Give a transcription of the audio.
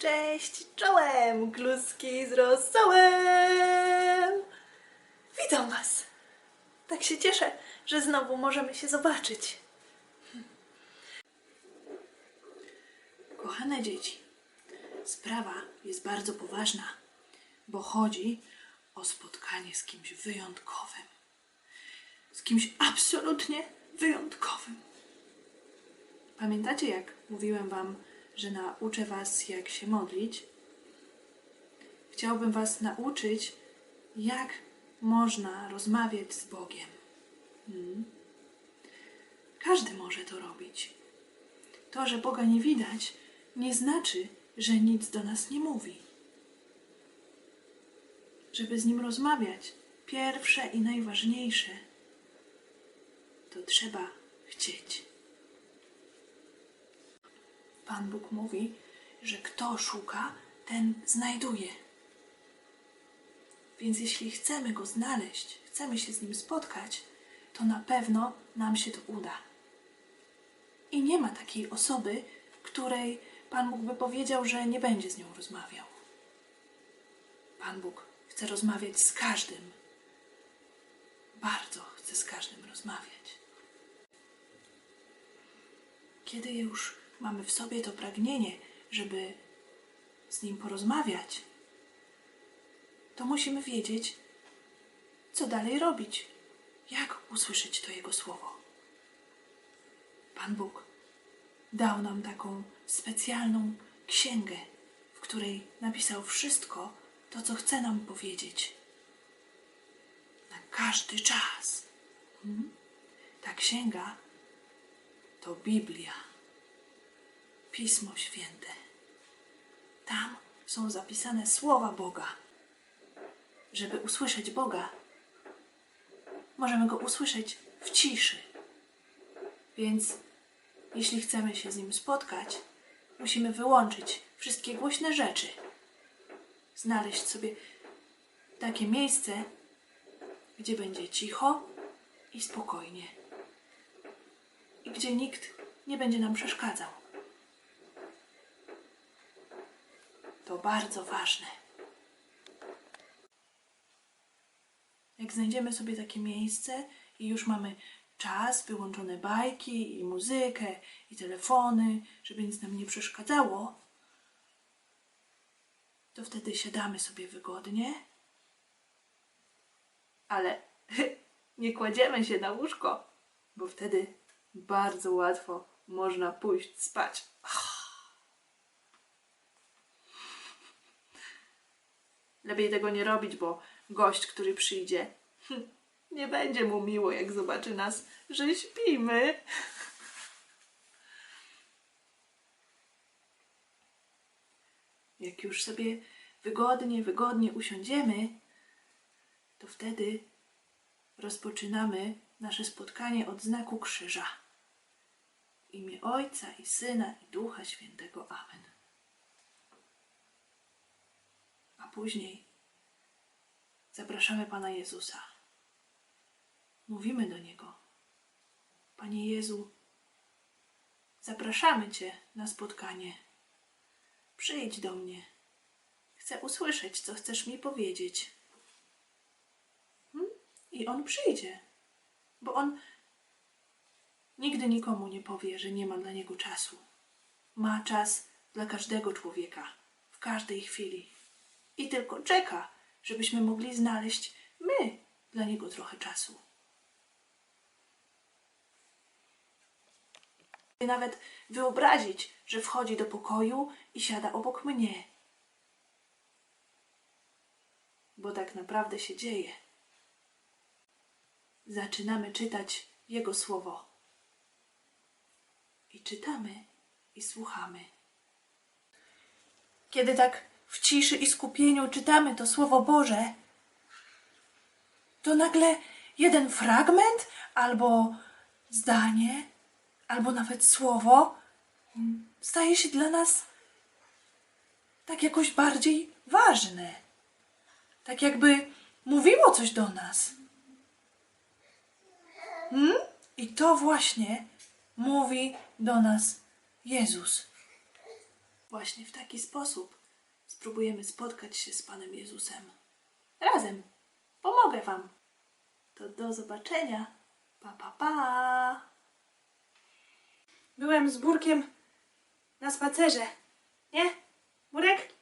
Cześć, czołem, kluski z rosołem! Witam Was! Tak się cieszę, że znowu możemy się zobaczyć. Kochane dzieci, sprawa jest bardzo poważna, bo chodzi o spotkanie z kimś wyjątkowym. Z kimś absolutnie wyjątkowym. Pamiętacie, jak mówiłem Wam, że nauczę Was, jak się modlić? Chciałbym Was nauczyć, jak można rozmawiać z Bogiem. Hmm? Każdy może to robić. To, że Boga nie widać, nie znaczy, że nic do nas nie mówi. Żeby z Nim rozmawiać, pierwsze i najważniejsze to trzeba chcieć. Pan Bóg mówi, że kto szuka, ten znajduje. Więc jeśli chcemy go znaleźć, chcemy się z nim spotkać, to na pewno nam się to uda. I nie ma takiej osoby, której Pan Bóg by powiedział, że nie będzie z nią rozmawiał. Pan Bóg chce rozmawiać z każdym. Bardzo chce z każdym rozmawiać. Kiedy już mamy w sobie to pragnienie, żeby z Nim porozmawiać, to musimy wiedzieć, co dalej robić, jak usłyszeć to Jego słowo. Pan Bóg dał nam taką specjalną księgę, w której napisał wszystko to, co chce nam powiedzieć. Na każdy czas. Mhm. Ta księga to Biblia, Pismo Święte. Tam są zapisane słowa Boga. Żeby usłyszeć Boga, możemy go usłyszeć w ciszy. Więc jeśli chcemy się z nim spotkać, musimy wyłączyć wszystkie głośne rzeczy. Znaleźć sobie takie miejsce, gdzie będzie cicho i spokojnie. I gdzie nikt nie będzie nam przeszkadzał. To bardzo ważne. Jak znajdziemy sobie takie miejsce i już mamy czas, wyłączone bajki i muzykę i telefony, żeby nic nam nie przeszkadzało, to wtedy siadamy sobie wygodnie, ale nie kładziemy się na łóżko, bo wtedy bardzo łatwo można pójść spać. Lepiej tego nie robić, bo gość, który przyjdzie, nie będzie mu miło, jak zobaczy nas, że śpimy. Jak już sobie wygodnie, wygodnie usiądziemy, to wtedy rozpoczynamy nasze spotkanie od znaku krzyża. W imię Ojca i Syna i Ducha Świętego. Amen. Później zapraszamy Pana Jezusa. Mówimy do Niego. Panie Jezu, zapraszamy Cię na spotkanie. Przyjdź do mnie. Chcę usłyszeć, co chcesz mi powiedzieć. Hmm? I On przyjdzie, bo On nigdy nikomu nie powie, że nie ma dla Niego czasu. Ma czas dla każdego człowieka, w każdej chwili. I tylko czeka, żebyśmy mogli znaleźć my dla Niego trochę czasu. Nawet wyobrazić, że wchodzi do pokoju i siada obok mnie. Bo tak naprawdę się dzieje. Zaczynamy czytać Jego słowo. I czytamy i słuchamy. Kiedy tak w ciszy i skupieniu czytamy to Słowo Boże, to nagle jeden fragment albo zdanie, albo nawet słowo mm, staje się dla nas tak jakoś bardziej ważne. Tak jakby mówiło coś do nas. Hmm? I to właśnie mówi do nas Jezus. Właśnie w taki sposób spróbujemy spotkać się z Panem Jezusem. Razem. Pomogę Wam. To do zobaczenia. Pa, pa, pa. Byłem z Burkiem na spacerze. Nie? Burek?